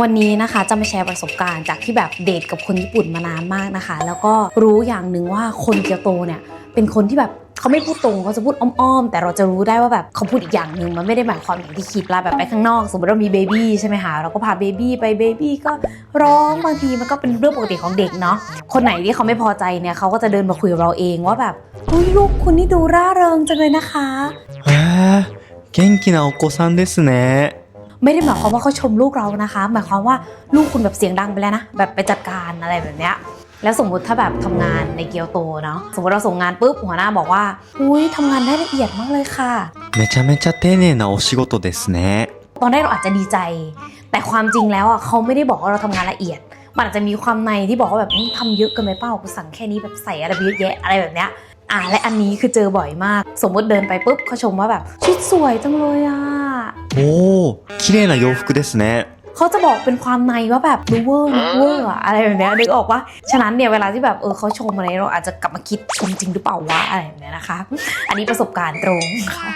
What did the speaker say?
วันนี้นะคะจะมาแชร์ประสบการณ์จากที่แบบเดทกับคนญี่ปุ่นมานานมากนะคะ แล้วก็รู้อย่างหนึ่งว่าคนเกียวโตเนี่ย เป็นคนที่แบบเขาไม่พูดตรงเขาจะพูดอ้อมๆ แต่เราจะรู้ได้ว่าแบบเขาพูดอีกอย่างหนึ่งมันไม่ได้หมายความอย่างที่คิดละแบบไปข้างนอก สมมติเรามีเบบี้ใช่ไหมคะเราก็พาเบบี้ไปเบบี้ก็ร้องบางทีมันก็เป็นเรื่องปกติของเด็กเนาะคนไหนที่เขาไม่พอใจเนี่ยเขาก็จะเดินมาคุยกับเราเองว่าแบบอุ้ยลูกคุณนี่ดูร่าเริงจังเลยนะคะ へえ元気なお子さんですね ไม่ได้หมายความว่าเขาชมลูกเรานะคะ หมายความว่าลูกคุณแบบเสียงดังไปแล้วนะ แบบไปจัดการอะไรแบบเนี้ย แล้วสมมุติถ้าแบบทำงานในเกียวโตเนาะ สมมติเราส่งงานปุ๊บหัวหน้าบอกว่า อุ้ยทำงานได้ละเอียดมากเลยค่ะ めちゃめちゃ丁寧なお仕事ですね ตอนแรกเราอาจจะดีใจ แต่ความจริงแล้วอ่ะเขาไม่ได้บอกว่าเราทำงานละเอียด มันอาจจะมีความในที่บอกว่าแบบอืมทำเยอะเกินไปเปล่ากูสั่งแค่นี้แบบใส่อะไรไปเยอะแยะอะไรแบบเนี้ย อ่าและอันนี้คือเจอบ่อยมาก สมมติเดินไปปุ๊บเขาชมว่าแบบชุดสวยจังเลยอ่ะ おお 綺麗な洋服ですね เขาจะบอกเป็นความในว่าแบบดูเวอร์นะเวอร์อะอะไรแบบเนี้ยนึกออกว่าฉะนั้นเนี่ยเวลาที่แบบเออเขาชมอะไรเราอาจจะกลับมาคิดชมจริงหรือเปล่าวะอะไรแบบเนี้ยนะคะ อันนี้ประสบการณ์ตรงค่ะ